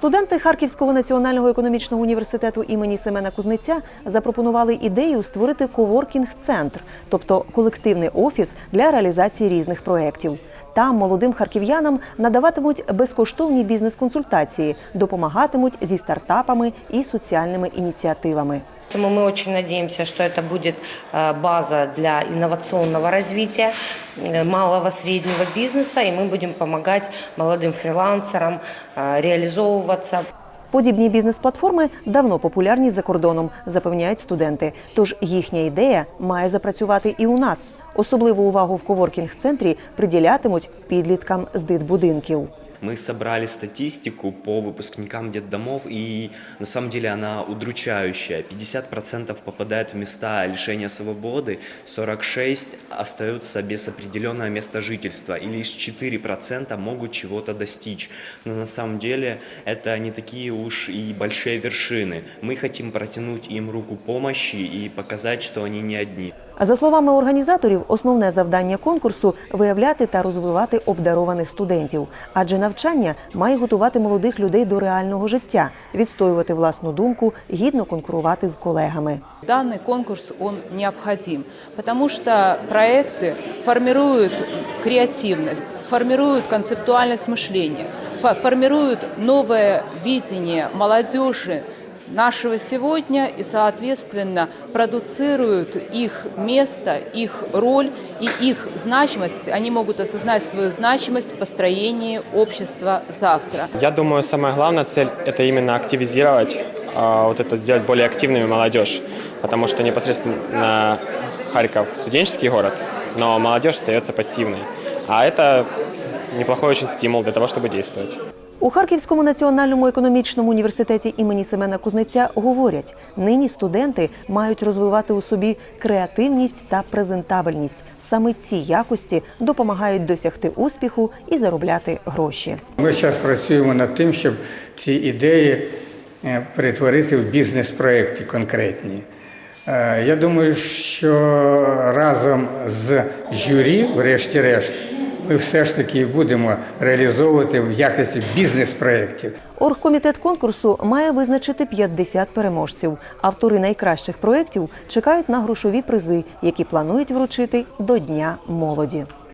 Студенти Харківського національного економічного університету імені Семена Кузнеця запропонували ідею створити коворкінг-центр, тобто колективний офіс для реалізації різних проєктів. Там молодим харків'янам надаватимуть безкоштовні бізнес-консультації, допомагатимуть зі стартапами і соціальними ініціативами. Поэтому мы очень надеемся, что это будет э, база для инновационного развития э, малого среднего бизнеса, и мы будем помогать молодым фрилансерам э, реализовываться. Подібні бізнес-платформи давно популярні за кордоном, запевняють студенти. Тож їхня ідея має запрацювати і у нас. Особливу увагу в коворкінг-центрі приділятимуть підліткам з дитбудинків. Мы собрали статистику по выпускникам детдомов, и на самом деле она удручающая. 50% попадает в места лишения свободы, 46% остаются без определенного места жительства, и лишь 4% могут чего-то достичь. Но на самом деле это не такие уж и большие вершины. Мы хотим протянуть им руку помощи и показать, что они не одни. А за словами організаторів, основне завдання конкурсу виявляти та розвивати обдарованих студентів, адже навчання має готувати молодих людей до реального життя, відстоювати власну думку, гідно конкурувати з колегами. Данный конкурс, он необходим, потому что проекты формируют креативность, формируют концептуальность мышления, фо- формируют новое видение молодежи нашего сегодня и, соответственно, продуцируют их место, их роль и их значимость. Они могут осознать свою значимость в построении общества завтра. Я думаю, самая главная цель – это именно активизировать, а, вот это сделать более активными молодежь, потому что непосредственно Харьков – студенческий город, но молодежь остается пассивной. А это неплохой очень стимул для того, чтобы действовать. У Харківському національному економічному університеті імені Семена Кузнеця говорять, нині студенти мають розвивати у собі креативність та презентабельність. Саме ці якості допомагають досягти успіху і заробляти гроші. Ми зараз працюємо над тим, щоб ці ідеї е, перетворити в бізнес-проекти конкретні. Е, Я думаю, що разом з журі, врешті-решт, ми все ж таки будемо реалізовувати в якості бізнес-проєктів. Оргкомітет конкурсу має визначити 50 переможців. Автори найкращих проєктів чекають на грошові призи, які планують вручити до Дня молоді.